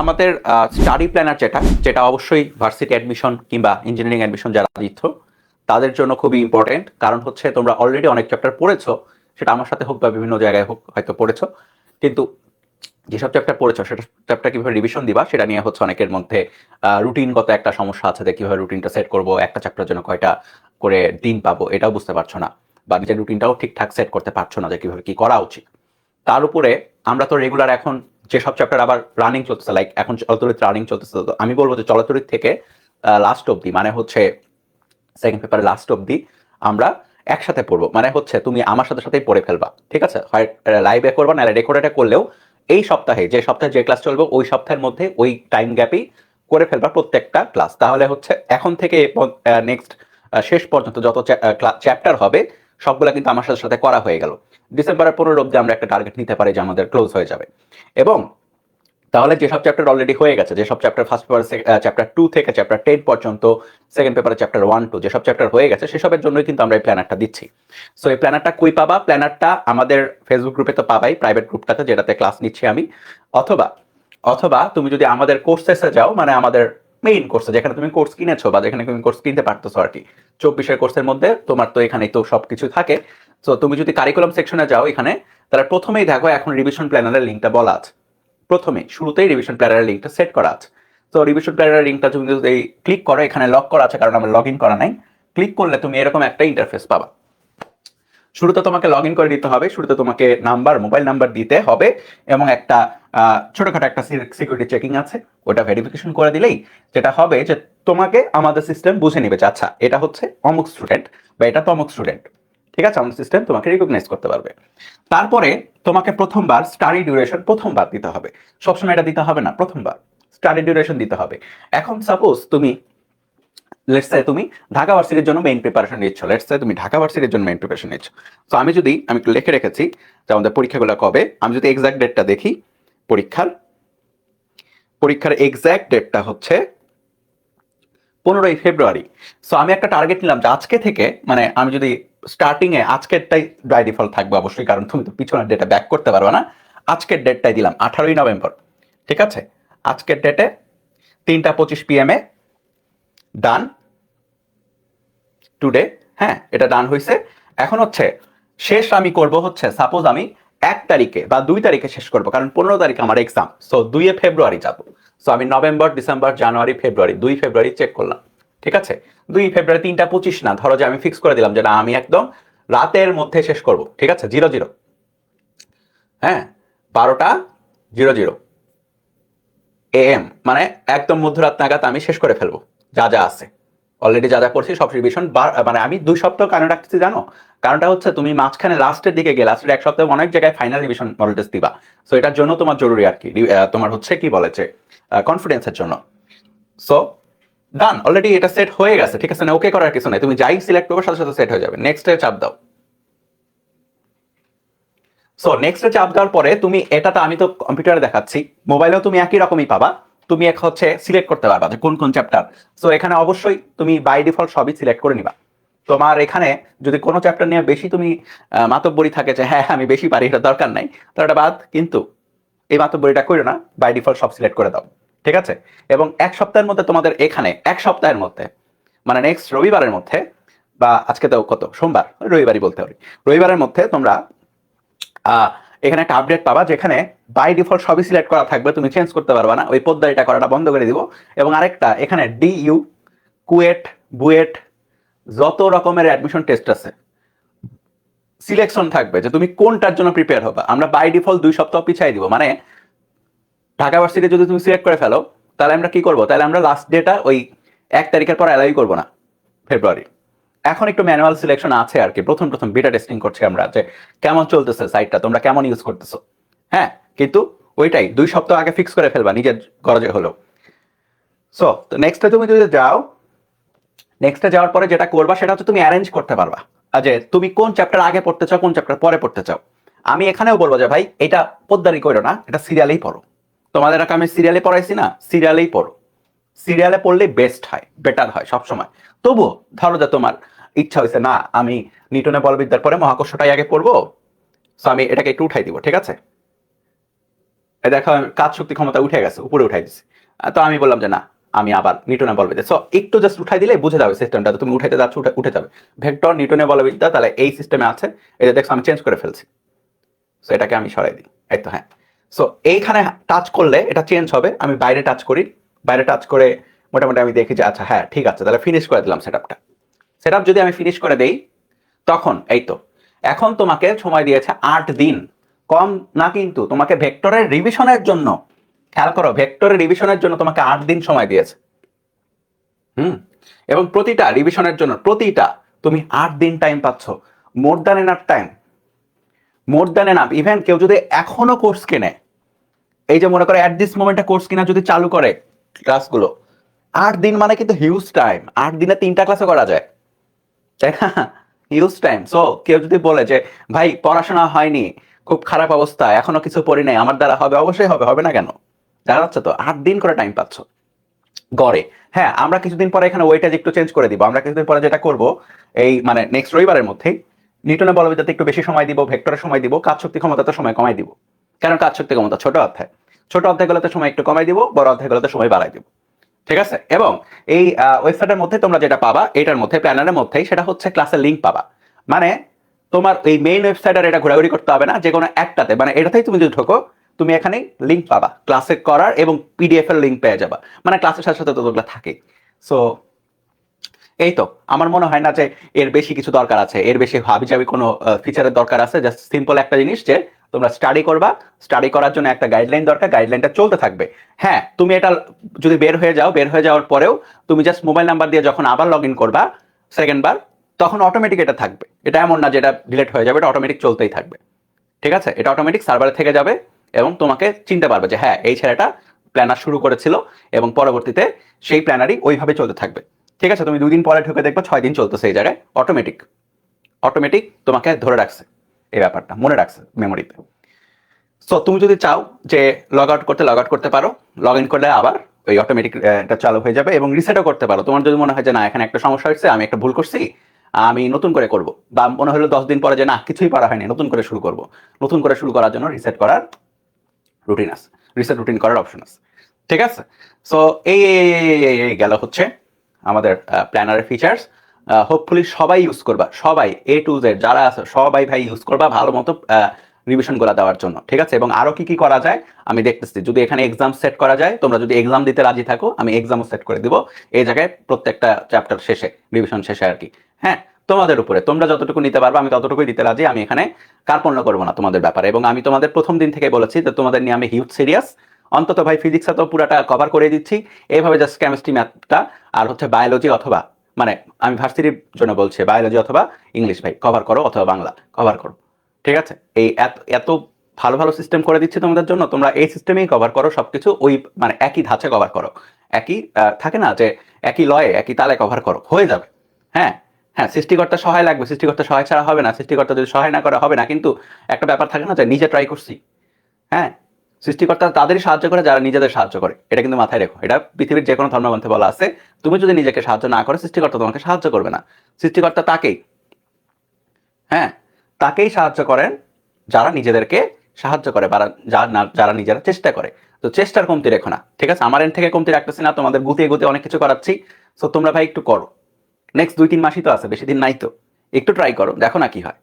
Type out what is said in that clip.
আমাদের study planner যেটা যেটা অবশ্যই ভার্সিটি অ্যাডমিশন কিংবা ইঞ্জিনিয়ারিং অ্যাডমিশন যারা দিচ্ছ, তাদের জন্য খুবই ইম্পর্টেন্ট কারণ হচ্ছে তোমরা অলরেডি অনেক চ্যাপ্টার পড়েছো, সেটা আমার সাথে হোক বা বিভিন্ন জায়গায় হোক হয়তো পড়েছো। কিন্তু যেসব চ্যাপ্টার পড়েছো, সেটা চ্যাপ্টার কীভাবে রিভিশন দিবা, সেটা নিয়ে হচ্ছে অনেকের মধ্যে রুটিনগত একটা সমস্যা আছে যে কীভাবে রুটিনটা সেট করব, একটা চ্যাপ্টার জন্য কয়টা করে দিন পাবো, এটাও বুঝতে পারছ না। বা নিজের রুটিনটাও ঠিকঠাক সেট করতে পারছ না যে কীভাবে কি করা উচিত। তার উপরে আমরা তো রেগুলার এখন যেসব চ্যাপ্টার আবার রানিং চলতেছে লাইক এখন চলতরিত রানিং চলতেছে। তো আমি বলব যে চলতরিত থেকে লাস্ট অবধি মানে হচ্ছে সেকেন্ড পেপারে লাস্ট অবধি আমরা একসাথে পড়ব। মানে হচ্ছে তুমি আমার সাথে সাথেই পড়ে ফেলবা, ঠিক আছে? হয় লাইভে করবা না রেকর্ডে করলেও এই সপ্তাহে, যে সপ্তাহে যে ক্লাস চলবে, ওই সপ্তাহের মধ্যে ওই টাইম গ্যাপেই করে ফেলবা প্রত্যেকটা ক্লাস তাহলে হচ্ছে এখন থেকে নেক্সট শেষ পর্যন্ত যত চ্যাপ্টার হবে সবগুলো কিন্তু আমার সাথে সাথে করা হয়ে গেল। ডিসেম্বরের পনেরো অব্দি আমরা একটা টার্গেট নিতে পারি যে আমাদের ক্লোজ হয়ে যাবে। এবং তাহলে যেসব চ্যাপ্টার অলরেডি হয়ে গেছে, যেসব chapter first paper chapter two থেকে চ্যাপ্টার টেন পর্যন্ত সেকেন্ড পেপারে চ্যাপ্টার ওয়ান টু যেসব চ্যাপ্টার হয়ে গেছে, সেসবের জন্যই কিন্তু আমরা এই প্ল্যানারটা দিচ্ছি। সো এই প্ল্যানারটা কই পাবা? প্ল্যানারটা আমাদের ফেসবুক গ্রুপে তো পাবাই প্রাইভেট গ্রুপটাতে যেটাতে ক্লাস নিচ্ছি আমি। অথবা অথবা তুমি যদি আমাদের কোর্সেসে যাও মানে আমাদের মেইন কোর্সে যেখানে তুমি কোর্স কিনেছো বা যেখানে তুমি কোর্স কিনতে পারতেছো আর কি। চব্বিশের কোর্সের মধ্যে তোমার তো এখানেই তো সব কিছু থাকে। তো তুমি যদি কারিকুলাম সেকশনে যাও এখানে, তাহলে প্রথমেই দেখো এখন রিভিশন প্ল্যানারের লিঙ্কটা বলা আছে। প্রথমে, শুরুতেই রিভিশন প্ল্যানারের লিঙ্কটা সেট করা আছে। তো রিভিশন প্ল্যানারের লিঙ্কটা তুমি যদি ক্লিক করো, এখানে লক করা আছে কারণ আমার লগ ইন করা নাই। ক্লিক করলে তুমি এরকম একটা ইন্টারফেস পাবা। শুরুতে তোমাকে লগ ইন করে দিতে হবে। শুরুতে তোমাকে নাম্বার মোবাইল নাম্বার দিতে হবে এবং একটা ছোটখাটো একটা সিকিউরিটি চেকিং আছে। ওটা ভেরিফিকেশন করে দিলেই যেটা হবে যে তোমাকে আমাদের সিস্টেম বুঝে নেবে আচ্ছা এটা হচ্ছে অমুক স্টুডেন্ট বা এটা তো অমুক স্টুডেন্ট ঠিক আছে? আমাদের সিস্টেম তোমাকে রিকগনাইজ করতে পারবে। তারপরে তোমাকে প্রথমবার স্টাডি ডিউরেশন প্রথমবার দিতে হবে। সবসময় এটা দিতে হবে না, প্রথমবার স্টাডি ডিউরেশন দিতে হবে। এখন সাপোজ তুমি লেটস সে তুমি ঢাকা ভার্সিটির জন্য মেইন প্রিপারেশন নিচ্ছ। লেটস সে তুমি ঢাকা ভার্সিটির জন্য মেইন প্রিপারেশন নিচ্ছ। তো আমি যদি, আমি লিখে রেখেছি যে আমাদের পরীক্ষাগুলো কবে, আমি যদি এক্সাক্ট ডেটটা দেখি পরীক্ষার? পরীক্ষার এক্সাক্ট ডেটটা হচ্ছে পনেরোই ফেব্রুয়ারি। সো আমি একটা টার্গেট নিলাম যে আজকে থেকে মানে আমি যদি স্টার্টিং এ আজকেরটাই বাই ডিফল্ট থাকবে অবশ্যই, কারণ তুমি তো পিছনের ডেটা ব্যাক করতে পারবে না। আজকের ডেটটাই দিলাম আঠারোই নভেম্বর, ঠিক আছে? আজকের ডেটে তিনটা পঁচিশ পিএম এ ডান টুডে হ্যাঁ এটা ডান হয়েছে। এখন হচ্ছে, শেষ আমি করব হচ্ছে সাপোজ আমি এক তারিখে বা দুই তারিখে শেষ করব, কারণ পনেরো তারিখে আমার এক্সাম সো দুইয়ে ফেব্রুয়ারি যাব। সো আমি নভেম্বর, ডিসেম্বর, জানুয়ারি, ফেব্রুয়ারি, দুই ফেব্রুয়ারি চেক করলাম। ঠিক আছে? দুই ফেব্রুয়ারি, তিনটা পঁচিশ না, ধরো যে আমি ফিক্স করে দিলাম যে না, আমি একদম রাতের মধ্যে শেষ করব। ঠিক আছে? Zero zero. হ্যাঁ? বারোটা জিরো জিরো। এ এম মানে একদম মধ্যরাত নাগাদ আমি শেষ করে ফেলব, যা যা আছে। অলরেডি যা যা করছি সব রিভিশন মানে আমি দুই সপ্তাহ কারণ রাখতেছি, জানো? কারণটা হচ্ছে তুমি মাঝখানে লাস্টের দিকে গেলে লাস্টের এক সপ্তাহে অনেক জায়গায় ফাইনাল রিভিশন মডেল টেস্ট দিবা। সো এটার জন্য তোমার জরুরি আর কি তোমার হচ্ছে কি বলেছে কনফিডেন্সের জন্য। সো ডান অলরেডি এটা সেট হয়ে গেছে, ঠিক আছে? না ওকে করার কিছু নাই। তুমি যাই সিলেক্ট করবে, সাথে সাথে সেট হয়ে যাবে। নেক্সট চাপ দাও। সো নেক্সট চাপ দেওয়ার পরে তুমি এটা তো আমি তো কম্পিউটারে দেখাচ্ছি মোবাইলেও তুমি একই রকমই পাবা। তুমি এক হচ্ছে সিলেক্ট করতে পারবা যে কোন কোন চ্যাপ্টার সো এখানে অবশ্যই তুমি বাই ডিফল্ট সবই সিলেক্ট করে নিবা। তোমার এখানে যদি কোনো চ্যাপ্টার নিয়ে বেশি তুমি মাতব্বরি থাকে যে হ্যাঁ আমি বেশি পারি, এটা দরকার নাই তো এটা বাদ। কিন্তু এই মাতব্বরিটা করো না বাই ডিফল্ট সব সিলেক্ট করে দাও। ঠিক আছে? এবং এক সপ্তাহের মধ্যে তোমাদের এখানে, এক সপ্তাহের মধ্যে মানে নেক্সট রবিবারের মধ্যে, বা আজকে তো কত? সোমবার, রবিবারই বলতে পারি। রবিবারের মধ্যে তোমরা এখানে একটা আপডেট পাবা যেখানে বাই ডিফল্ট সবই সিলেক্ট করা থাকবে, তুমি চেঞ্জ করতে পারবা না। ওই পদ্মারিটা করাটা বন্ধ করে দিব। এবং আরেকটা, এখানে ডি ইউ কুয়েট, বুয়েট, যত রকমের অ্যাডমিশন টেস্ট আছে সিলেকশন থাকবে যে তুমি কোনটার জন্য প্রিপেয়ার হবা। আমরা বাই ডিফল্ট দুই সপ্তাহ পিছাই দিব। মানে ঢাকা ভার্সিটি যদি তুমি সিলেক্ট করে ফেলো, তাহলে আমরা কি করব? তাহলে আমরা লাস্ট ডেটা ওই এক তারিখের পর অ্যালাই করব না ফেব্রুয়ারি এখন একটু ম্যানুয়াল সিলেকশন আছে আর কি। প্রথম প্রথম বিটা টেস্টিং করছি আমরা যে কেমন চলতেছে সাইটটা তোমরা কেমন ইউজ করতেছো। হ্যাঁ কিন্তু ওইটাই, দুই সপ্তাহ আগে ফিক্স করে ফেলবা, নিজের গরজে হলো সো তো নেক্সটে তুমি যদি যাও নেক্সটে যাওয়ার পরে যেটা করবা, সেটা হচ্ছে তুমি অ্যারেঞ্জ করতে পারবা। যে তুমি কোন চ্যাপ্টার আগে পড়তে চাও, কোন চ্যাপ্টার পরে পড়তে চাও। আমি এখানেও বলব যে ভাই, এটা পদ্মারি করো না, এটা সিরিয়ালেই পড়ো। তোমাদের আমি সিরিয়ালে পড়াইছি না সিরিয়ালেই পড়ো। সিরিয়ালে পড়লে বেস্ট হয় বেটার হয় সবসময়। তবুও ধরো যে তোমার ইচ্ছা হয়েছে না, আমি নিউটনের বলবিদ্যার পরে মহাকর্ষটাই আগে পড়ব সো আমি এটাকে একটু উঠাই দিব, ঠিক আছে? দেখো কাজ শক্তি ক্ষমতা উঠে গেছে, উপরে উঠাই দিছি। তো আমি বললাম যে, না, আমি আবার নিউটনে বলবিদ্যা। সো একটু জাস্ট উঠাই দিলে বুঝে যাবে সিস্টেমটা তুমি উঠাইতে যাচ্ছ, উঠে যাবে। ভেক্টর নিউটনে বলবিদ্যা, তাহলে এই সিস্টেমে আছে। এটা যে দেখছ, আমি চেঞ্জ করে ফেলছি। সো এটাকে আমি সরাই দিই। এই তো হ্যাঁ। সো এইখানে টাচ করলে এটা চেঞ্জ হবে, আমি বাইরে টাচ করি। বাইরে টাচ করে মোটামুটি আমি দেখি যে আচ্ছা হ্যাঁ ঠিক আছে, তাহলে ফিনিশ করে দিলাম সেট সেটআপটা সেটআপ যদি আমি ফিনিশ করে দেই, তখন, এই তো, এখন তোমাকে সময় দিয়েছে আট দিন। কম না কিন্তু, তোমাকে ভেক্টরের রিভিশনের জন্য, খেয়াল করো, ভেক্টরের রিভিশনের জন্য তোমাকে আট দিন সময় দিয়েছে। হুম? এবং প্রতিটা রিভিশনের জন্য, প্রতিটা, তুমি আট দিন টাইম পাচ্ছ। More than enough time more than enough even কেউ যদি এখনও কোর্স কেনে, এই যে মনে করো অ্যাট দিস মোমেন্টে কোর্স কিনা যদি চালু করে ক্লাসগুলো আট দিন মানে কিন্তু হিউজ টাইম আট দিনে তিনটা ক্লাসে করা যায়। তাই না? Huge time. সো কেউ যদি বলে যে, ভাই, পড়াশোনা হয়নি, খুব খারাপ অবস্থা, এখনও কিছু পড়ি নাই, আমার দ্বারা হবে, অবশ্যই হবে হবে না কেন? দেখা যাচ্ছে তো, আট দিন করে টাইম পাচ্ছ। গড়ে। হ্যাঁ আমরা কিছুদিন পরে এখানে ওয়েটাজ একটু চেঞ্জ করে দিব। আমরা কিছুদিন পরে যেটা করব, এই মানে নেক্সট রবিবারের মধ্যেই, নিউটনে বলবিদ্যাতে একটু বেশি সময় দিব ভেক্টরের সময় দিব, কাজ শক্তি ক্ষমতাতে সময় কমাই দিব। কারণ কাজ শক্তি ক্ষমতা? ছোট অধ্যায়। ছোট অধ্যায়গুলোতে সময় একটু কমাই দিব, বড় অধ্যায়গুলোতে সময় বাড়াই দিব। ঠিক আছে? এবং এই ওয়েবসাইটের মধ্যে তোমরা যেটা পাবা, এটার মধ্যে, প্ল্যানারের মধ্যেই সেটা হচ্ছে ক্লাসের লিঙ্ক পাবা। মানে তোমার এই মেইন ওয়েবসাইট আর এটা ঘোরাঘুরি করতে হবে না যে কোনো একটাতে। মানে এটাতেই তুমি যদি ঢোকো, তুমি এখানে লিঙ্ক পাবা। ক্লাসে করার এবং পিডিএফ এর লিঙ্ক পেয়ে যাবা। মানে ক্লাসের সাথে সাথে তো থাকে। সো এই তো। আমার মনে হয় না যে এর বেশি কিছু দরকার আছে। এর বেশি হাবি যাবি কোনো ফিচারের দরকার আছে। জাস্ট সিম্পল একটা জিনিস যে তোমরা স্টাডি করবা স্টাডি করার জন্য একটা গাইডলাইন দরকার গাইডলাইনটা চলতে থাকবে। হ্যাঁ তুমি এটা যদি বের হয়ে যাও, বের হয়ে যাওয়ার পরেও তুমি জাস্ট মোবাইল নাম্বার দিয়ে যখন আবার লগ ইন করবা সেকেন্ড বার, তখন অটোমেটিক এটা থাকবে। এটা এমন না যেটা ডিলেট হয়ে যাবে, এটা অটোমেটিক চলতেই থাকবে। ঠিক আছে? এটা অটোমেটিক সার্ভারে থেকে যাবে এবং তোমাকে চিনতে পারবে যে হ্যাঁ এই ছেলেটা প্ল্যানার শুরু করেছিল এবং পরবর্তীতে সেই প্ল্যানারই ওইভাবে চলতে থাকবে। ঠিক আছে? তুমি দুই দিন পরে ঢুকে দেখবে, ছয় দিন চলতেছে এই জায়গায়। অটোমেটিক অটোমেটিক তোমাকে ধরে রাখছে। এই ব্যাপারটা, মনে রাখছে মেমোরিতে সো তুমি যদি চাও যে লগ আউট করতে লগ আউট করতে পারো লগ ইন করলে আবার ওই অটোমেটিক এটা চালু হয়ে যাবে এবং রিসেটও করতে পারো। তোমার যদি মনে হয় যে না, এখানে একটা সমস্যা হয়েছে, আমি একটা ভুল করছি, আমি নতুন করে করব। বা মনে হলো দশ দিন পরে যে না, কিছুই পারা হয়নি, নতুন করে শুরু করব। নতুন করে শুরু করার জন্য রিসেট করার রুটিন আছে। রিসেট রুটিন করার অপশন আছে। ঠিক আছে? সো এই গেল হচ্ছে আমাদের প্ল্যানারের ফিচার্স হোপফুলি সবাই ইউজ করবা, সবাই এ টু জেড যারা আছে, সবাই ভাই ইউজ করবা ভালো মতো রিভিশনগুলা দেওয়ার জন্য, ঠিক আছে? এবং আরও কি কি করা যায়, আমি দেখতেছি। যদি এখানে এক্সাম সেট করা যায়, তোমরা যদি এক্সাম দিতে রাজি থাকো, আমি এক্সামও সেট করে দিব। এই জায়গায় প্রত্যেকটা চ্যাপ্টার শেষে রিভিশন শেষে আর কি হ্যাঁ? তোমাদের উপরে, তোমরা যতটুকু নিতে পারবে, আমি ততটুকুই দিতে রাজি, আমি এখানে কার্পণ্য করব না তোমাদের ব্যাপারে। এবং আমি তোমাদের প্রথম দিন থেকে বলেছি যে তোমাদের নিয়ে আমি হিউজ সিরিয়াস অন্তত ভাই ফিজিক্সটা তো পুরাটা কভার করে দিচ্ছি। এইভাবে জাস্ট কেমিস্ট্রি ম্যাথটা আর হচ্ছে বায়োলজি অথবা মানে আমি ভার্সিটির জন্য বলছি বায়োলজি অথবা ইংলিশ ভাই কভার করো অথবা বাংলা কভার করো। ঠিক আছে? এই এত ভালো ভালো সিস্টেম করে দিচ্ছে তোমাদের জন্য, তোমরা এই সিস্টেমেই কভার করো, সবকিছু ওই মানে একই ধাঁচে কভার করো। একই থাকে না যে একই লয়ে, একই তালে কভার করো, হয়ে যাবে। হ্যাঁ? হ্যাঁ সৃষ্টিকর্তা সহায় লাগবে, সৃষ্টিকর্তা সহায় ছাড়া হবে না, সৃষ্টিকর্তা যদি সহায় না করা, হবে না। কিন্তু একটা ব্যাপার থাকে না যে নিজে ট্রাই করছি। হ্যাঁ? সৃষ্টিকর্তা তাদেরই সাহায্য করে, যারা নিজেদের সাহায্য করে। এটা কিন্তু মাথায় রেখো। এটা পৃথিবীর যে কোনো ধর্মগ্রন্থে বলা আছে, তুমি যদি নিজেকে সাহায্য না করো, সৃষ্টিকর্তা তোমাকে সাহায্য করবে না। সৃষ্টিকর্তা তাকেই হ্যাঁ তাকেই সাহায্য করেন যারা নিজেদেরকে সাহায্য করে যারা নিজেরা চেষ্টা করে। তো চেষ্টার কমতি রেখো না, ঠিক আছে? আমার এন থেকে কমতি রাখতেছি না, তোমাদের গুতিয়ে গুতিয়ে অনেক কিছু করাচ্ছি। সো তোমরা ভাই একটু করো। নেক্সট দুই, তিন মাসই তো আছে, বেশি দিন নাই তো। একটু ট্রাই করো, দেখো না কি হয়।